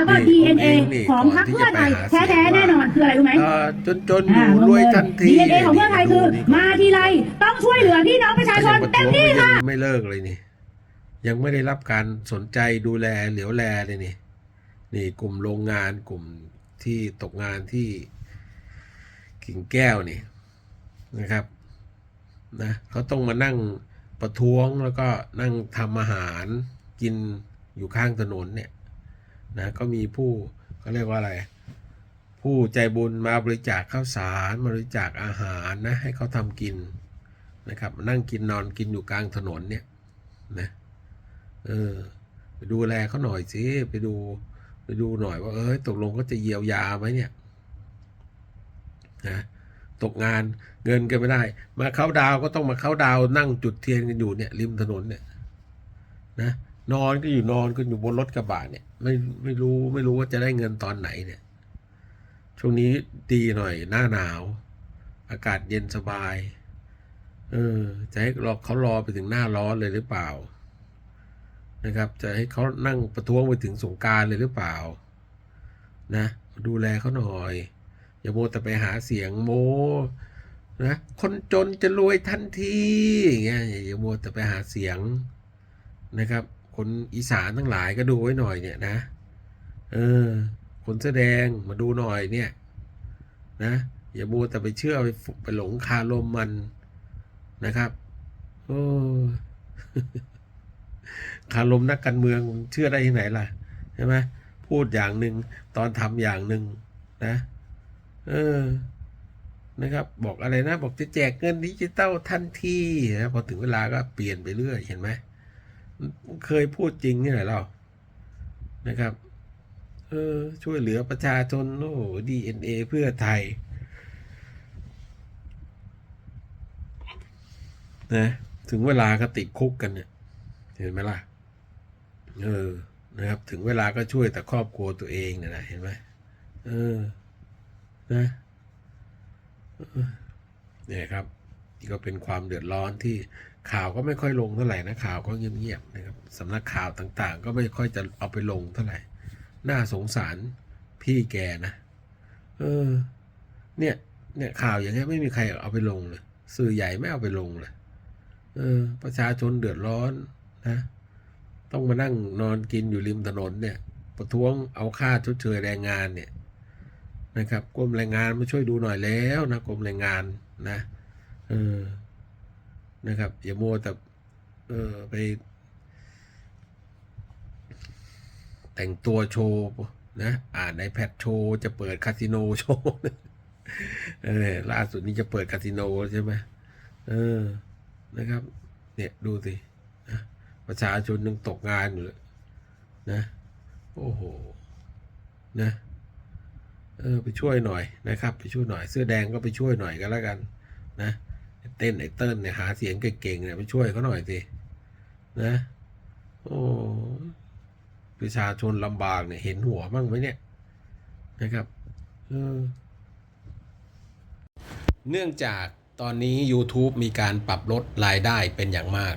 แล้วก็นี่ DNA ผมเองนี่ของพรรคก่อนที่เพื่อไทยจะไปหาแท้เสียงๆแน่นอนคืออะไรรู้ไหมเอ่อจนจนออ่ายู่รวยทันทีดีเอ็นเอของเพื่อไทยคือมาทีไรต้องช่วยเหลือพี่น้องประชาชนเต็มที่ค่ะยังไม่เลิกเลยนี่ ยังไม่ได้รับการสนใจดูแลเหลียวแลเลยนี่ นี่กลุ่มโรงงานกลุ่มที่ตกงานที่กิ่งแก้วนี่นะครับนะเขาต้องมานั่งประท้วงแล้วก็นั่งทำอาหารกินอยู่ข้างถนนเนี่ย นะก็มีผู้เขาเรียกว่าอะไร ผู้ใจบุญมาบริจาคข้าวสารบริจาคอาหารนะให้เขาทำกินนะครับมานั่งกินนอนกินอยู่กลางถนนเนี่ยนะเออไปดูแลเขาหน่อยสิไปดูไปดูหน่อยว่าเอ้ยตกลงก็จะเยียวยาไหมเนี่ยนะตกงานเงินก็ไม่ได้ มาเข้าดาวก็ต้องมาเข้าดาวนั่งจุดเทียนกันอยู่เนี่ยริมถนนเนี่ยนะ นอนก็อยู่นอนก็อยู่บนรถกระบะเนี่ย ไม่ไม่รู้ไม่รู้ว่าจะได้เงินตอนไหนเนี่ย ช่วงนี้ดีหน่อยหน้าหนาว อากาศเย็นสบาย เออ จะให้รอเขารอไปถึงหน้าร้อนเลยหรือเปล่า นะครับ จะให้เขานั่งประท้วงไปถึงสงการเลยหรือเปล่า นะ ดูแลเขาหน่อย อย่าโมแต่ไปหาเสียงโมนะคนจนจะรวยทันทีอย่างเงี้ยอย่าโมแต่ไปหาเสียงนะครับ คนอีสานทั้งหลายก็ดูไว้หน่อยเนี่ยนะ เออ คนแสดงมาดูหน่อยเนี่ย นะ อย่ามัวแต่ไปเชื่อไปไปหลงคาลมมันนะครับโอ้คารมนักการเมืองเชื่อได้ที่ไหนล่ะใช่ไหมพูดอย่างหนึ่งตอนทำอย่างหนึ่งนะ เออนะครับ บอกอะไรนะ บอกจะแจกเงินดิจิตอลทันทีนะพอถึงเวลาก็เปลี่ยนไปเรื่อยเห็นไหม เคยพูดจริงนี่แหละเรานะครับ เออ ช่วยเหลือประชาชนโอ้ดีเอ็นเอเพื่อไทย นะ ถึงเวลาก็ติดคุกกันเนี่ย เห็นไหมล่ะ เออ นะครับ ถึงเวลาก็ช่วยแต่ครอบครัวตัวเองเนี่ยนะเห็นไหมเออ นะเออเนี่ยครับ นี่ก็เป็นความเดือดร้อนที่ข่าวก็ไม่ค่อยลงเท่าไหร่นะข่าวก็เงียบๆนะครับสำนักข่าวต่างๆ ก็ไม่ค่อยจะเอาไปลงเท่าไหร่ น่าสงสารพี่แกนะเออ เนี่ย เนี่ยข่าวอย่างเงี้ยไม่มีใครเอาไปลงเลยสื่อใหญ่ไม่เอาไปลงเลยเออ ประชาชนเดือดร้อนนะ ต้องมานั่งนอนกินอยู่ริมถนนเนี่ย ประท้วงเอาค่าชดเชยแรงงานเนี่ยนะครับกรมแรงงานมาช่วยดูหน่อยแล้วนะกรมแรงงานนะ เออนะครับ อย่ามัวแต่เออไป แต่งตัวโชว์นะอ่านในแพดโชว์จะเปิดคาสิโนโชว์เออล่าสุดนี้จะเปิดคาสิโนใช่ไหมเออนะครับ เนี่ยดูสินะประชาชนยังตกงานอยู่เลยนะโอ้โหนะเออไปช่วยหน่อยนะครับ ไปช่วยหน่อยเสื้อแดงก็ไปช่วยหน่อยกันแล้วกัน นะ เต้นไอ้เติ้ลเนี่ยหาเสียงเก่งๆเนี่ยไปช่วยเขาหน่อยสินะโอ้ประชาชนลำบากเนี่ยเห็นหัวบ้างไหมเนี่ยนะครับเออเนื่องจากตอนนี้ YouTube มีการปรับลดรายได้เป็นอย่างมาก